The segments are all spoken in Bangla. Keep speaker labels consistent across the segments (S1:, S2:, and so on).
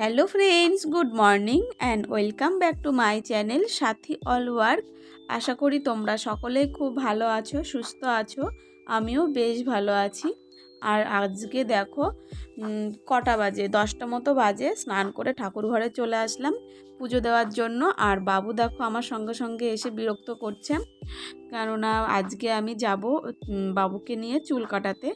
S1: Hello friends good morning and welcome back to my channel Sathi all work আশা করি তোমরা সকলে খুব ভালো আছো, সুস্থ আছো, আমিও বেশ ভালো আছি। আর আজকে দেখো কটা বাজে? দশটা মতো বাজে, স্নান করে ঠাকুর ঘরে চলে আসলাম পুজো দেওয়ার জন্য। আর বাবু দেখো আমার সঙ্গে সঙ্গে এসে বিরক্ত করছে। কেননা আজকে আমি যাব বাবুকে নিয়ে চুল কাটাতে।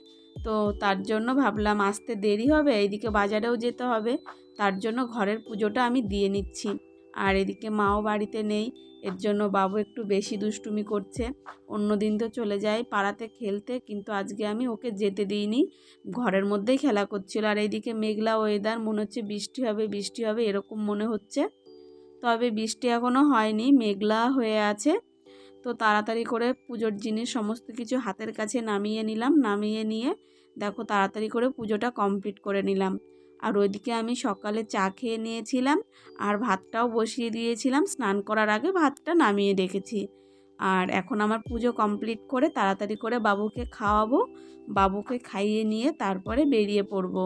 S1: তো তার জন্য ভাবলাম আসতে দেরি হবে এইদিকে বাজারেও যেতে হবে। তার জন্য ঘরের পুজোটা আমি দিয়ে নিচ্ছি। আর এদিকে মাও বাড়িতে নেই, এর জন্য বাবু একটু বেশি দুষ্টুমি করছে। অন্য দিন তো চলে যায় পাড়াতে খেলতে, কিন্তু আজকে আমি ওকে যেতে দিইনি। ঘরের মধ্যেই খেলা করছিল। আর এইদিকে মেঘলা ওয়েদার মনে হচ্ছে বৃষ্টি হবে বৃষ্টি হবে, এরকম মনে হচ্ছে। তবে বৃষ্টি এখনও হয়নি, মেঘলা হয়ে আছে। তো তাড়াতাড়ি করে পুজোর জিনিস সমস্ত কিছু হাতের কাছে নামিয়ে নিলাম, নামিয়ে নিয়ে দেখো তাড়াতাড়ি করে পুজোটা কমপ্লিট করে নিলাম। আর ওইদিকে আমি সকালে চা খেয়ে নিয়েছিলাম আর ভাতটাও বসিয়ে দিয়েছিলাম। স্নান করার আগে ভাতটা নামিয়ে রেখেছি। আর এখন আমার পুজো কমপ্লিট করে তাড়াতাড়ি করে বাবুকে খাওয়াবো, বাবুকে খাইয়ে নিয়ে তারপরে বেরিয়ে পড়ব।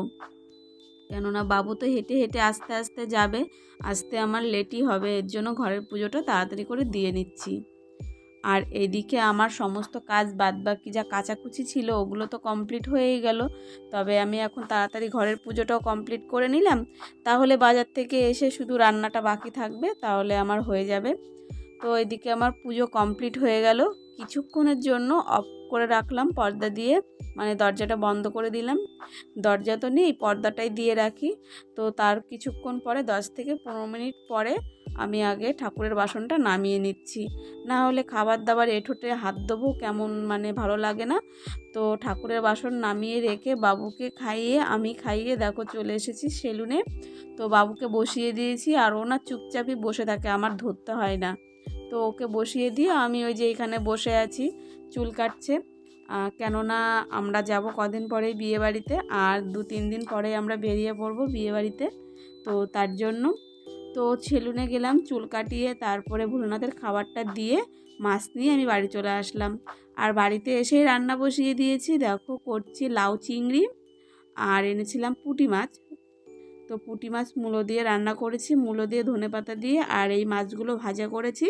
S1: কেননা বাবু তো হেঁটে হেঁটে আস্তে আস্তে যাবে, আসতে আমার লেটই হবে, এর জন্য ঘরের পুজোটা তাড়াতাড়ি করে দিয়ে নিচ্ছি। আর এদিকে আমার সমস্ত কাজ বাদবাকি যা কাচাকুচি ছিল ওগুলো তো কমপ্লিট হয়েই গেল। তবে আমি এখন তাড়াতাড়ি ঘরের পুজোটাও কমপ্লিট করে নিলাম। তাহলে বাজার থেকে এসে শুধু রান্নাটা বাকি থাকবে, তাহলে আমার হয়ে যাবে। তো এদিকে আমার পুজো কমপ্লিট হয়ে গেল। কিছুক্ষণের জন্য অফ করে রাখলাম পর্দা দিয়ে মানে দরজাটা বন্ধ করে দিলাম। দরজা তো নেই, পর্দাটাই দিয়ে রাখি। তো তার কিছুক্ষণ পরে, দশ থেকে পনেরো মিনিট পরে আমি আগে ঠাকুরের বাসনটা নামিয়ে নিচ্ছি। না হলে খাবার দাবার এঠোঁটে হাত দেবো কেমন মানে ভালো লাগে না। তো ঠাকুরের বাসন নামিয়ে রেখে বাবুকে খাইয়ে আমি খাইয়ে দেখো চলে এসেছি সেলুনে। তো বাবুকে বসিয়ে দিয়েছি আর ও না চুপচাপই বসে থাকে, আমার ধরতে হয় না। তো ওকে বসিয়ে দিয়ে আমি ওই যে এখানে বসে আছি, চুল কাটছে। কেননা আমরা যাব কদিন পরেই বিয়ে বাড়িতে আর দু তিন দিন পরে আমরা বেরিয়ে পড়ব বিয়ে বাড়িতে তো তার জন্য তো সেলুনে গেলাম, চুল কাটিয়ে তারপরে ভোলানাথের খাবারটা দিয়ে মাছ নিয়ে আমি বাড়ি চলে আসলাম। আর বাড়িতে এসেই রান্না বসিয়ে দিয়েছি, দেখো করছি লাউ চিংড়ি আর এনেছিলাম পুঁটি মাছ। তো পুঁটি মাছ মূলো দিয়ে রান্না করেছি, মূলো দিয়ে ধনে পাতা দিয়ে আর এই মাছগুলো ভাজা করেছি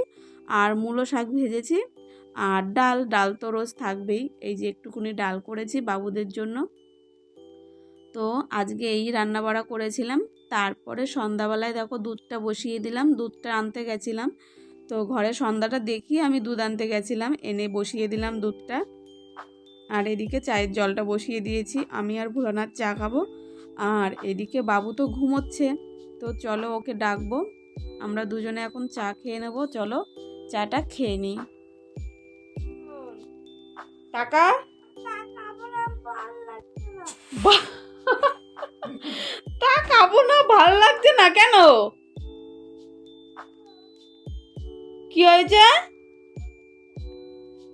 S1: আর মূলো শাক ভেজেছি আর ডাল ডাল তো রোজ থাকবেই, এই যে একটুকুনি ডাল করেছি বাবুদের জন্য। তো আজকে এই রান্না বাড়া করেছিলাম। তারপরে সন্ধ্যাবেলায় দেখো দুধটা বসিয়ে দিলাম দুধটা আনতে গেছিলাম। তো ঘরে সন্ধ্যাটা দেখি আমি দুধ আনতে গেছিলাম এনে বসিয়ে দিলাম দুধটা। আর এদিকে চায়ের জলটা বসিয়ে দিয়েছি আমি আর ভোলানাথ চা খাব। আর এদিকে বাবু তো ঘুমোচ্ছে তো চলো ওকে ডাকবো। আমরা দুজনে এখন চা খেয়ে নেব চলো চাটা খেয়ে নিই। টাকা বা- তা খাব না ভালো লাগছে না কেন? কি হয়েছে?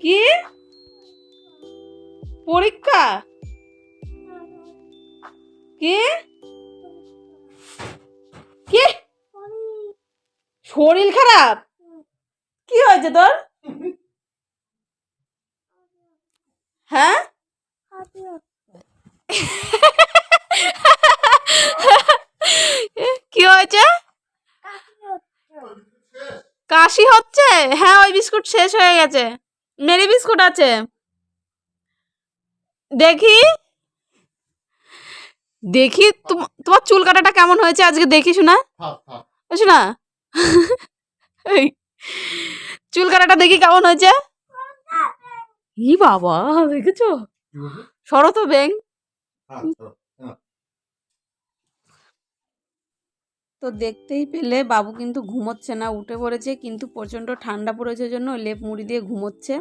S1: কি? পরীক্ষা? কি? কি? শরীর খারাপ? কি হয়েছে তোর? হ্যাঁ? হয়েছে? কাশি হচ্ছে? হ্যাঁ ওই বিস্কুট শেষ হয়ে গেছে। মেরি বিস্কুট আছে। দেখি। দেখি তোমার চুল কাটাটা কেমন হয়েছে আজকে? দেখি শোনা। শোনা। চুল কাটাটা দেখি কেমন হয়েছে? ই বাবা দেখেছ?
S2: কি বলবে?
S1: সরো তো ব্যাং
S2: থাক, চলো।
S1: তো দেখতেই পেলে বাবু কিন্তু ঘুমোচ্ছে না, উঠে পড়েছে কিন্তু প্রচণ্ড ঠান্ডা পড়েছে জন্য লেপ মুড়ি দিয়ে ঘুমোচ্ছে।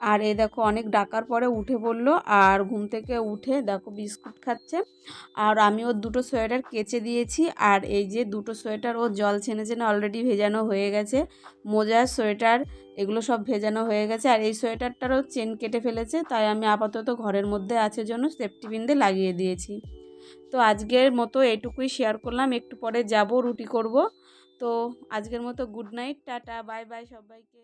S1: আর এই দেখো অনেক ডাকার পরে উঠে পড়ল আর ঘুম থেকে উঠে দেখো বিস্কুট খাচ্ছে। আর আমি ওর দুটো সোয়েটার কেচে দিয়েছি আর এই যে দুটো সোয়েটার ও জল ছেনে ছেনে অলরেডি ভেজানো হয়ে গেছে। মোজা, সোয়েটার এগুলো সব ভেজানো হয়ে গেছে আর এই সোয়েটারটারও চেন কেটে ফেলেছে, তাই আমি আপাতত ঘরের মধ্যে আছে জন্য সেফটি পিনতে লাগিয়ে দিয়েছি। তো আজকের মতো এটুকুই শেয়ার করলাম। একটু পরে যাব, রুটি করব। তো আজকের মতো good night tata bye bye সবাইকে।